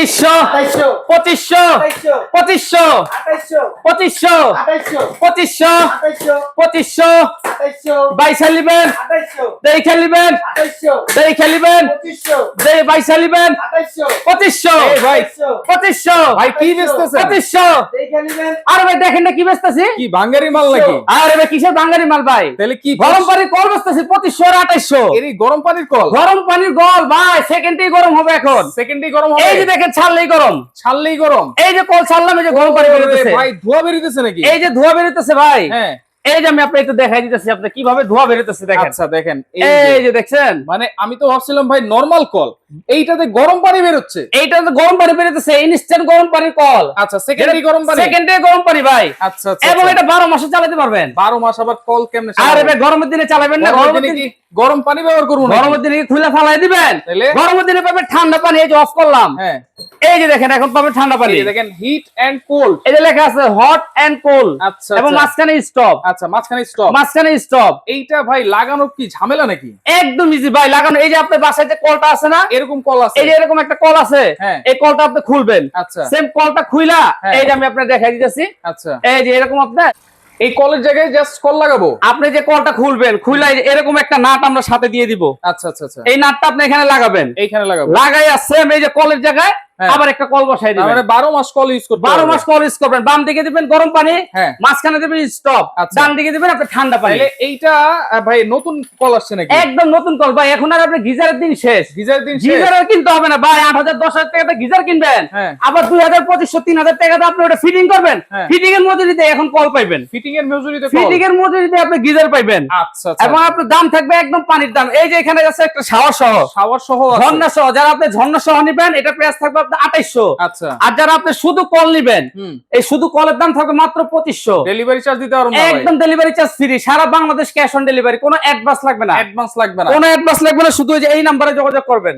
পঁচিশশো পঁচিশশো বাইশ বাইশ আঠাইশো পঁচিশশো ভাই আঠাইশো পঁচিশশো ভাই কি বেচতেছেন? পঁচিশশো দেখে ভাই দেখেন না কি বেচতেছি? কি বাঙ্গারি মাল নাকি? আরে ভাই কিসের বাঙালি মাল ভাই? তাহলে কি গরম পানির কল বেচতেছি পঁচিশশো আর আঠাইশো এরই গরম পানির কল? গরম পানির গল ভাই সেকেন্ডেই গরম হবে এখন। সেকেন্ডই গরম এই হবে? যে দেখেন ছাড়লেই গরম। ছাড়লেই গরম। এই যে কল ছাড়লাম এই যে গরম পানি বেরোতেছে। ভাই ধোয়া বেরোতেছে নাকি? এই যে ধোয়া বেরোতেছে ভাই। হ্যাঁ। এই যে আমি আপনাকে একটু দেখাই দিতেছি আপনি কীভাবে ধোয়া বেরোতেছে দেখেন। আচ্ছা দেখেন এই যে। দেখছেন? মানে আমি তো ভাবছিলাম ভাই নরমাল কল এইটাতে গরম পানি বেরোচ্ছে। এইটা তো গরম পানি ইনস্ট্যান্ট গরম পানির কল আচ্ছা সেকেন্ডই গরম পানি? সেকেন্ডে গরম পানি ভাই। আচ্ছা আচ্ছা এবং আচ্ছা। এটা বারো মাসে চালাতে পারবেন। বারো মাস আবার কল কেমনে আর গরমের দিনে চালাবেন না গরমের দিনে গরম পানি ব্যবহার করব নাকি? গরমের দিনে কি খুলে ফালাই দিবেন? গরমের দিনে ঠান্ডা পানি এই যে অফ করলাম। হ্যাঁ। এই যে দেখেন এখন পাবেন ঠান্ডা পানি। দেখেন হিট এন্ড কোল্ড লেখা আছে হট এন্ড কোল্ড আচ্ছা এবং আচ্ছা। মাঝখানে স্টপ আচ্ছা মাঝখানে স্টপ মাঝখানে স্টপ এইটা ভাই লাগানো কি ঝামেলা নাকি? একদম ইজি ভাই লাগানো। এই যে আপনার বাসায় যে কলটা আছে না এরকম কল আছে। এই যে এরকম একটা কল আছে হ্যাঁ। এই কলটা আপনি খুলবেন। আচ্ছা। সেম কলটা খুইলা হ্যাঁ। এই যে আমি আপনার দেখাই দিতেছি। আচ্ছা। এই যে এরকম আপনার এই কলের জায়গায় জাস্ট কল লাগাবো? আপনি যে কলটা খুলবেন যে এরকম একটা নাট আমরা সাথে দিয়ে দিব। আচ্ছা আচ্ছা আচ্ছা। এই নাটটা আপনি এখানে লাগাবেন। এইখানে লাগাবো। লাগাইয়া সেম এই যে কলের জায়গায়। আবার একটা কল বসাই দিবেন। মানে বারো মাস কল ইউজ করতে বারো পারব। মাস কল ইউজ করবেন। বাম দিকে দিবেন গরম পানি হ্যাঁ। মাঝখানে দিবেন স্টপ আচ্ছা। ডান দিকে দিবেন আপনি ঠান্ডা পানি। তাহলে এইটা ভাই নতুন কল আসছে নাকি? একদম নতুন কল ভাই এখন আর আপনি গিজারের দিন শেষ। গিজার দিন শেষ। গিজারের কিনতে হবে না। ভাই আট হাজার দশ টাকাতে গিজার কিনবেন। হ্যাঁ। আবার দুই হাজার পঁচিশশো তিন হাজার টাকাতে আপনি ওটা ফিটিং করবেন। হ্যাঁ। ফিটিং এর মজুরিতে এখন কল পাইবেন। ফিটিং এর মজুরিতে ফিটিং এর মজুরিতে আপনি গিজার পাইবেন। আচ্ছা আচ্ছা। এবং আপনার দাম থাকবে একদম পানির দাম। এই যে এখানে আছে একটা শাওয়ার সহ। শাওয়ার সহ ঝর্ণা সহ। যারা আপনি ঝর্ণা সহ নিবেন এটা প্রাইস থাকবে আপনার আঠাইশশো। আচ্ছা। আর যারা আপনি শুধু কল নিবেন এই শুধু কলের দাম থাকবে মাত্র পঁচিশশো। ডেলিভারি চার্জ দিতে পারব একদম ডেলিভারি চার্জ ফ্রি সারা বাংলাদেশ ক্যাশ অন ডেলিভারি কোনো অ্যাডভান্স লাগবে না। অ্যাডভান্স লাগবে না। কোনো অ্যাডভান্স লাগবে না শুধু এই নাম্বারে যোগাযোগ করবেন।